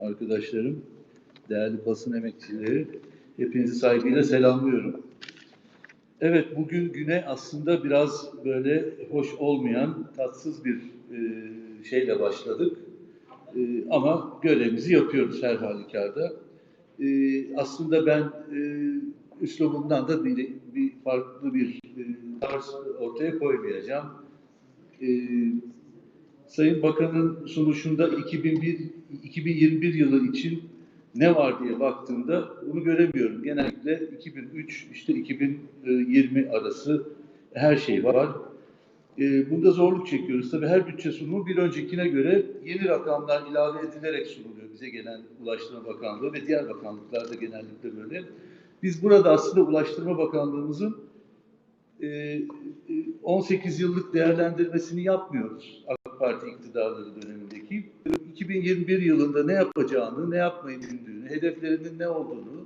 arkadaşlarım, değerli basın emekçileri, hepinizi saygıyla selamlıyorum. Evet, bugün güne aslında biraz böyle hoş olmayan, tatsız bir e, şeyle başladık. E, ama görevimizi yapıyoruz her halükarda. E, aslında ben e, üslubumdan da bir, bir farklı bir e, tarz ortaya koymayacağım. E, Sayın Bakan'ın sunuşunda 2001, 2021 yılı için ne var diye baktığımda bunu göremiyorum. Genellikle 2003 işte 2020 arası her şey var. Ee, bunda zorluk çekiyoruz. Tabii her bütçe sunumu bir öncekine göre yeni rakamlar ilave edilerek sunuluyor bize gelen Ulaştırma Bakanlığı ve diğer bakanlıklarda genellikle böyle. Biz burada aslında Ulaştırma Bakanlığımızın e, e, 18 yıllık değerlendirmesini yapmıyoruz Parti iktidarları dönemindeki. 2021 yılında ne yapacağını, ne yapmayı düşündüğünü, hedeflerinin ne olduğunu,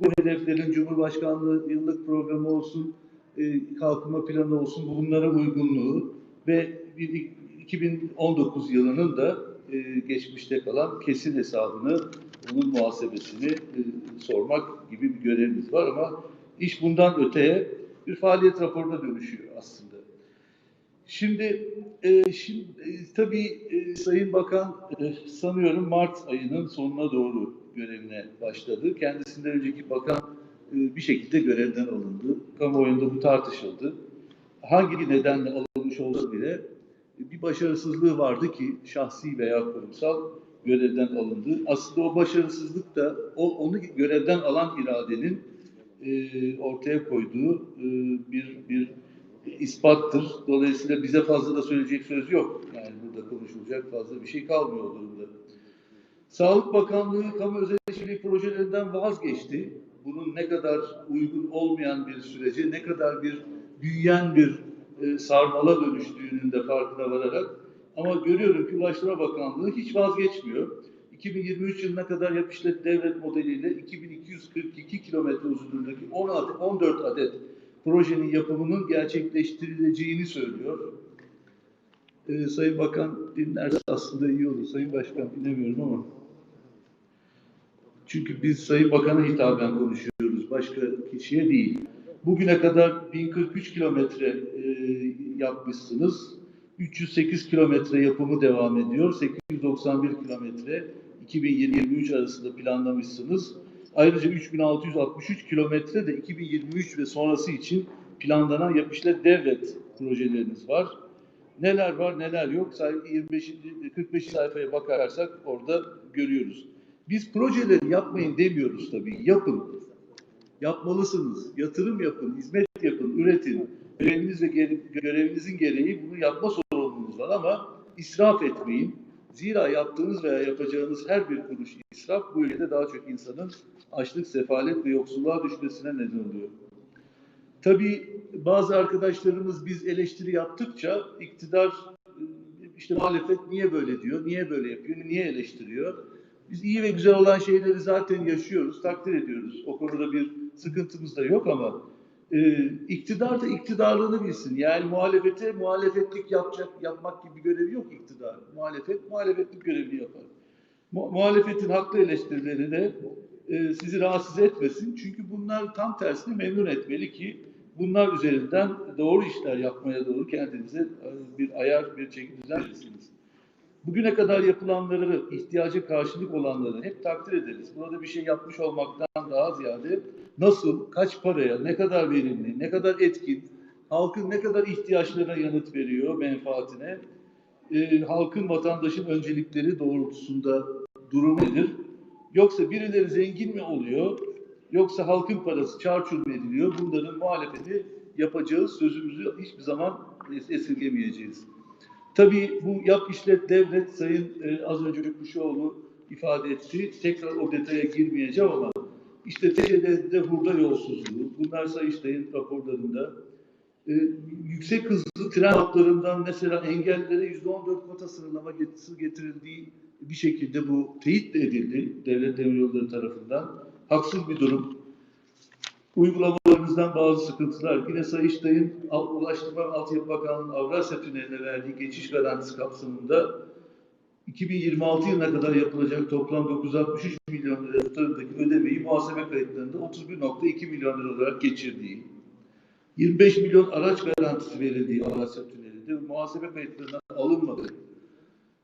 bu hedeflerin Cumhurbaşkanlığı yıllık programı olsun, e, kalkınma planı olsun, bunlara uygunluğu ve bir 2019 yılının da e, geçmişte kalan kesin hesabını, bunun muhasebesini e, sormak gibi bir görevimiz var ama iş bundan öteye bir faaliyet raporuna dönüşüyor aslında. Şimdi, e, şimdi e, tabii e, Sayın Bakan e, sanıyorum Mart ayının sonuna doğru görevine başladı. Kendisinden önceki bakan e, bir şekilde görevden alındı. Kamuoyunda bu tartışıldı. Hangi nedenle alınmış olsa bile e, bir başarısızlığı vardı ki şahsi veya kurumsal görevden alındı. Aslında o başarısızlık da o onu görevden alan iradenin e, ortaya koyduğu e, bir bir ispattır. Dolayısıyla bize fazla da söyleyecek söz yok. Yani burada konuşulacak fazla bir şey kalmıyor durumda. Sağlık Bakanlığı kamu özel işbirliği projelerinden vazgeçti. Bunun ne kadar uygun olmayan bir sürece, ne kadar bir büyüyen bir e, sarmala dönüştüğünün de farkına vararak ama görüyorum ki Ulaştırma Bakanlığı hiç vazgeçmiyor. 2023 yılına kadar yap işlet devlet modeliyle 2242 kilometre uzunluğundaki 10 adet, 14 adet projenin yapımının gerçekleştirileceğini söylüyor. Ee, Sayın Bakan dinlerse aslında iyi olur. Sayın Başkan dinlemiyorum ama. Çünkü biz Sayın Bakan'a hitaben konuşuyoruz. Başka kişiye değil. Bugüne kadar 1043 kilometre e, yapmışsınız. 308 kilometre yapımı devam ediyor. 891 kilometre 2023 arasında planlamışsınız. Ayrıca 3663 kilometre de 2023 ve sonrası için planlanan yapışla devlet projeleriniz var. Neler var neler yok 25. 45 sayfaya bakarsak orada görüyoruz. Biz projeleri yapmayın demiyoruz tabii. Yapın. Yapmalısınız. Yatırım yapın, hizmet yapın, üretin. Göreviniz ve görevinizin gereği bunu yapma sorumluluğunuz var ama israf etmeyin. Zira yaptığınız veya yapacağınız her bir kuruş israf bu ülkede daha çok insanın açlık, sefalet ve yoksulluğa düşmesine neden oluyor. Tabii bazı arkadaşlarımız biz eleştiri yaptıkça iktidar işte muhalefet niye böyle diyor, niye böyle yapıyor, niye eleştiriyor? Biz iyi ve güzel olan şeyleri zaten yaşıyoruz, takdir ediyoruz. O konuda bir sıkıntımız da yok ama e, iktidar da iktidarlığını bilsin. Yani muhalefete muhalefetlik yapacak, yapmak gibi bir görevi yok iktidar. Muhalefet muhalefetlik görevini yapar. Mu muhalefetin haklı eleştirileri de e, sizi rahatsız etmesin. Çünkü bunlar tam tersine memnun etmeli ki bunlar üzerinden doğru işler yapmaya doğru kendinize e, bir ayar, bir çeki düzen verirsiniz. Bugüne kadar yapılanları, ihtiyaca karşılık olanları hep takdir ederiz. Burada bir şey yapmış olmaktan daha ziyade nasıl, kaç paraya, ne kadar verimli, ne kadar etkin, halkın ne kadar ihtiyaçlarına yanıt veriyor, menfaatine, e, halkın, vatandaşın öncelikleri doğrultusunda durum nedir? Yoksa birileri zengin mi oluyor, yoksa halkın parası çarçur mu ediliyor? Bunların muhalefeti yapacağız, sözümüzü hiçbir zaman esirgemeyeceğiz. Tabii bu yap işlet devlet Sayın e, az önce Rükmüşoğlu ifade etti. Tekrar o detaya girmeyeceğim ama işte TCD'de hurda yolsuzluğu, bunlar Sayıştay'ın raporlarında e, yüksek hızlı tren hatlarından mesela engellilere yüzde on dört kota sınırlaması getirildiği bir şekilde bu teyit de edildi devlet demiryolları tarafından. Haksız bir durum. Uygulamalarımızdan bazı sıkıntılar. Yine Sayıştay'ın Ulaştırma Altyapı Bakanlığı'nın Avrasya Tüneli'ne verdiği geçiş garantisi kapsamında 2026 yılına kadar yapılacak toplam 963 milyon lira tutarındaki ödemeyi muhasebe kayıtlarında 31.2 milyon lira olarak geçirdiği, 25 milyon araç garantisi verildiği Avrasya Tüneli'nde muhasebe kayıtlarından alınmadığı,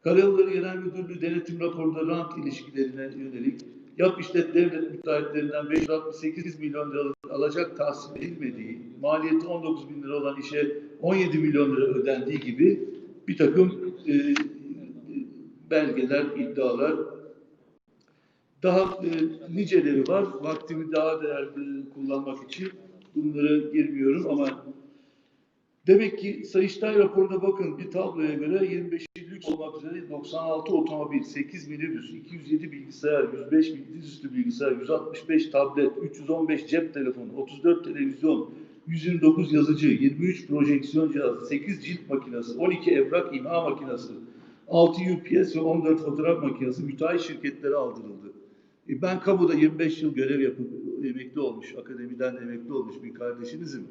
Karayolları Genel Müdürlüğü denetim raporunda rant ilişkilerine yönelik yap işlet devlet müteahhitlerinden 568 milyon liralık alacak tahsil edilmediği, maliyeti 19 bin lira olan işe 17 milyon lira ödendiği gibi bir takım e, belgeler, iddialar daha e, niceleri var. Vaktimi daha değerli kullanmak için bunlara girmiyorum ama demek ki Sayıştay raporuna bakın bir tabloya göre 25 lüks olmak üzere 96 otomobil, 8 minibüs, 207 bilgisayar, 105 dizüstü bilgisayar, 165 tablet, 315 cep telefonu, 34 televizyon, 129 yazıcı, 23 projeksiyon cihazı, 8 cilt makinesi, 12 evrak imha makinesi, 6 UPS ve 14 fotoğraf makinesi müteahhit şirketlere aldırıldı. E ben kamuda 25 yıl görev yapıp emekli olmuş, akademiden de emekli olmuş bir kardeşinizim.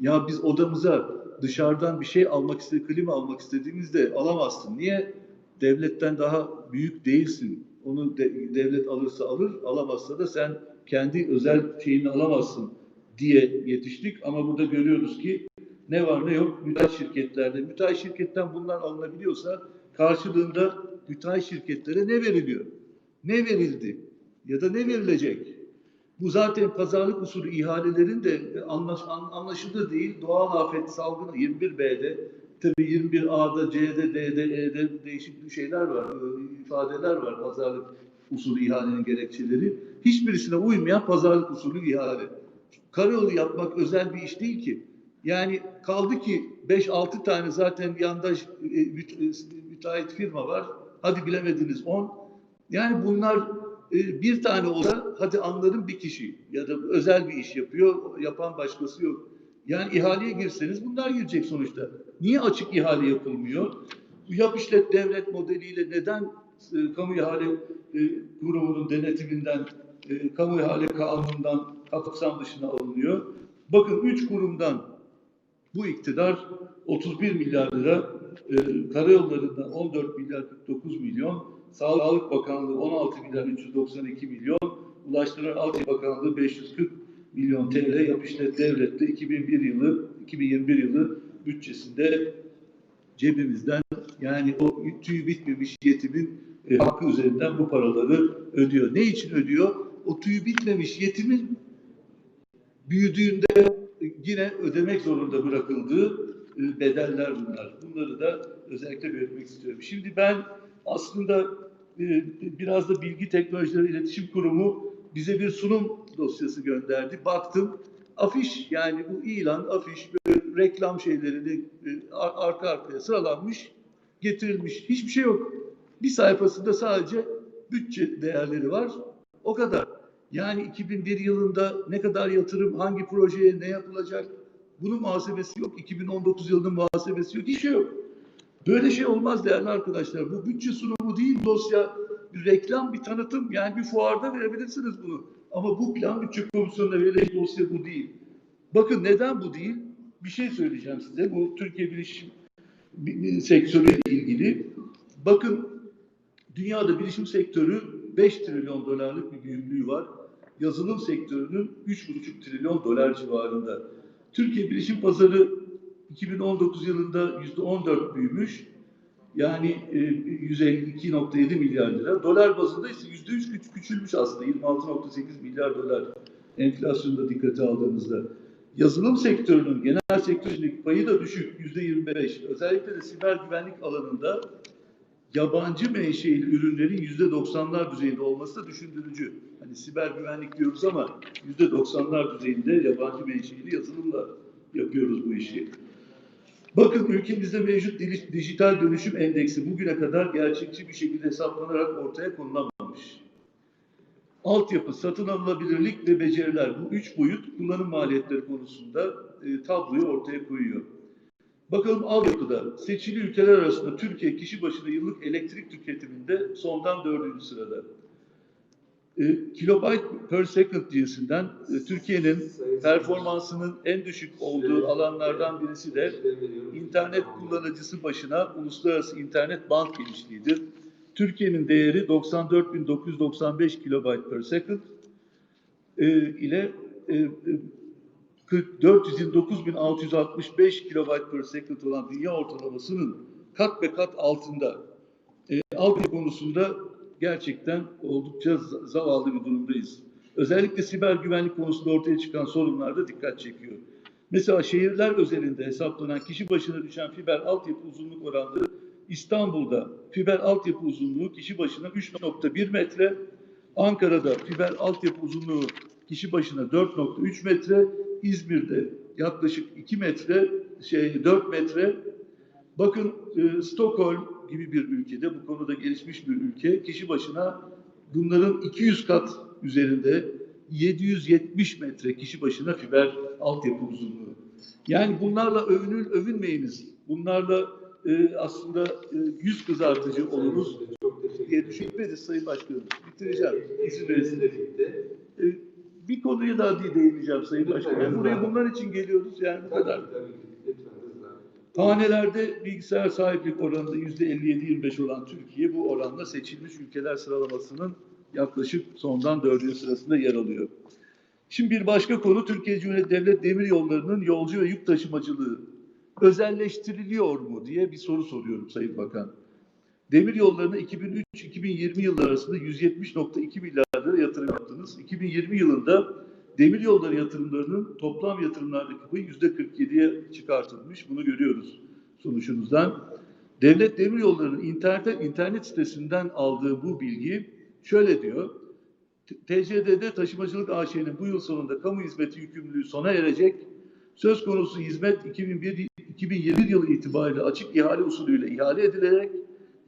Ya biz odamıza dışarıdan bir şey almak istedi, klima almak istediğimizde alamazsın. Niye? Devletten daha büyük değilsin. Onu de- devlet alırsa alır, alamazsa da sen kendi özel şeyini alamazsın diye yetiştik. Ama burada görüyoruz ki ne var ne yok müteahhit şirketlerde. Müteahhit şirketten bunlar alınabiliyorsa karşılığında müteahhit şirketlere ne veriliyor? Ne verildi? Ya da ne verilecek? Bu zaten pazarlık usulü ihalelerin de anlaş, an- anlaşılır değil. Doğal afet salgını 21B'de, tabii 21A'da, C'de, D'de, E'de değişik şeyler var, e, ifadeler var pazarlık usulü ihalenin gerekçeleri. Hiçbirisine uymayan pazarlık usulü ihale. Karayolu yapmak özel bir iş değil ki. Yani kaldı ki 5-6 tane zaten yandaş e, e, müteahhit firma var. Hadi bilemediniz 10. Yani bunlar e, bir tane olsa hadi anlarım bir kişi ya da özel bir iş yapıyor, yapan başkası yok. Yani ihaleye girseniz bunlar girecek sonuçta. Niye açık ihale yapılmıyor? Yap işlet devlet modeliyle neden e, kamu ihale e, kurumunun denetiminden, e, kamu ihale kanunundan kapsam dışına alınıyor? Bakın üç kurumdan bu iktidar 31 milyar lira, e, karayollarından 14 milyar 49 milyon, Sağlık Bakanlığı 16 milyar 392 milyon, Ulaştırma Altyapı Bakanlığı 540 milyon TL yap işlet devlette 2001 yılı 2021 yılı bütçesinde cebimizden yani o tüyü bitmemiş yetimin e, hakkı üzerinden bu paraları ödüyor. Ne için ödüyor? O tüyü bitmemiş yetimin büyüdüğünde yine ödemek zorunda bırakıldığı bedeller bunlar. Bunları da özellikle belirtmek istiyorum. Şimdi ben aslında e, biraz da Bilgi Teknolojileri İletişim Kurumu bize bir sunum dosyası gönderdi. Baktım afiş yani bu ilan, afiş, reklam şeylerini e, ar- arka arkaya sıralanmış, getirilmiş. Hiçbir şey yok. Bir sayfasında sadece bütçe değerleri var. O kadar. Yani 2001 yılında ne kadar yatırım, hangi projeye ne yapılacak bunun muhasebesi yok. 2019 yılının muhasebesi yok. Hiç şey yok. Böyle şey olmaz değerli arkadaşlar. Bu bütçe sunumu değil dosya, bir reklam, bir tanıtım. Yani bir fuarda verebilirsiniz bunu. Ama bu plan bütçe komisyonuna verilecek dosya bu değil. Bakın neden bu değil? Bir şey söyleyeceğim size. Bu Türkiye bilişim bi- bi- sektörüyle ilgili. Bakın dünyada bilişim sektörü 5 trilyon dolarlık bir büyüklüğü var. Yazılım sektörünün 3,5 trilyon dolar civarında. Türkiye bilişim pazarı 2019 yılında %14 büyümüş. Yani e, 152.7 milyar lira. Dolar bazında ise %3 küç- küçülmüş aslında. 26.8 milyar dolar enflasyonu da dikkate aldığımızda. Yazılım sektörünün genel sektöründeki payı da düşük. %25. Özellikle de siber güvenlik alanında yabancı menşeili ürünlerin yüzde doksanlar düzeyinde olması da düşündürücü. Hani siber güvenlik diyoruz ama yüzde doksanlar düzeyinde yabancı menşeili yazılımla yapıyoruz bu işi. Bakın ülkemizde mevcut dijital dönüşüm endeksi bugüne kadar gerçekçi bir şekilde hesaplanarak ortaya konulamamış. Altyapı, satın alınabilirlik ve beceriler bu üç boyut kullanım maliyetleri konusunda e, tabloyu ortaya koyuyor. Bakalım altyapıda seçili ülkeler arasında Türkiye kişi başına yıllık elektrik tüketiminde sondan dördüncü sırada. E, kilobyte per second cinsinden e, Türkiye'nin performansının en düşük olduğu alanlardan birisi de internet kullanıcısı başına uluslararası internet band genişliğidir. Türkiye'nin değeri 94.995 kilobayt per second e, ile e, e, 40 429.665 kilobayt per second olan dünya ortalamasının kat be kat altında. E, altyapı konusunda gerçekten oldukça za- zavallı bir durumdayız. Özellikle siber güvenlik konusunda ortaya çıkan sorunlar da dikkat çekiyor. Mesela şehirler özelinde hesaplanan kişi başına düşen fiber altyapı uzunluk oranları İstanbul'da fiber altyapı uzunluğu kişi başına 3.1 metre, Ankara'da fiber altyapı uzunluğu kişi başına 4.3 metre, İzmir'de yaklaşık 2 metre, şey 4 metre. Bakın e, Stockholm gibi bir ülkede, bu konuda gelişmiş bir ülke, kişi başına bunların 200 kat üzerinde 770 metre kişi başına fiber altyapı uzunluğu. Yani bunlarla övünül övünmeyiniz. Bunlarla e, aslında e, yüz kızartıcı teşekkür diye ederim. düşünmeniz Sayın Başkanım. Bitireceğim. İzin verin. Bir konuya daha değineceğim Sayın Başkanım. Buraya bunlar için geliyoruz yani bu kadar. Hanelerde bilgisayar sahiplik oranında yüzde 57-25 olan Türkiye bu oranla seçilmiş ülkeler sıralamasının yaklaşık sondan dördüncü sırasında yer alıyor. Şimdi bir başka konu Türkiye Cumhuriyeti Devlet Demiryolları'nın yolcu ve yük taşımacılığı özelleştiriliyor mu diye bir soru soruyorum Sayın Bakan. Demir yollarına 2003-2020 yılları arasında 170.2 milyar yatırım yaptınız. 2020 yılında demir yolları yatırımlarının toplam yatırımlardaki payı %47'ye çıkartılmış. Bunu görüyoruz sonuçunuzdan. Devlet Demir Yolları'nın internet, internet sitesinden aldığı bu bilgi şöyle diyor. TCDD Taşımacılık AŞ'nin bu yıl sonunda kamu hizmeti yükümlülüğü sona erecek. Söz konusu hizmet 2001, 2021 yılı itibariyle açık ihale usulüyle ihale edilerek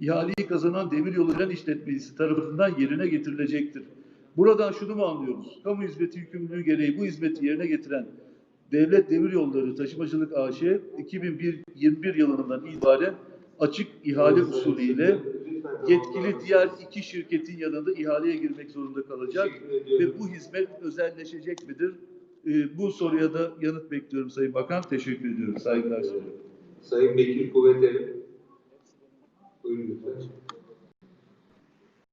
ihaleyi kazanan demiryolu tren işletmecisi tarafından yerine getirilecektir. Buradan şunu mu anlıyoruz? Kamu hizmeti yükümlülüğü gereği bu hizmeti yerine getiren Devlet Demiryolları Taşımacılık AŞ 2021 yılından itibaren açık ihale usulüyle yetkili diğer iki şirketin yanında ihaleye girmek zorunda kalacak ve bu hizmet özelleşecek midir? Ee, bu soruya da yanıt bekliyorum Sayın Bakan. Teşekkür ediyorum. Saygılar sunuyorum. Sayın Bekir Kuvveteri. Buyurun lütfen.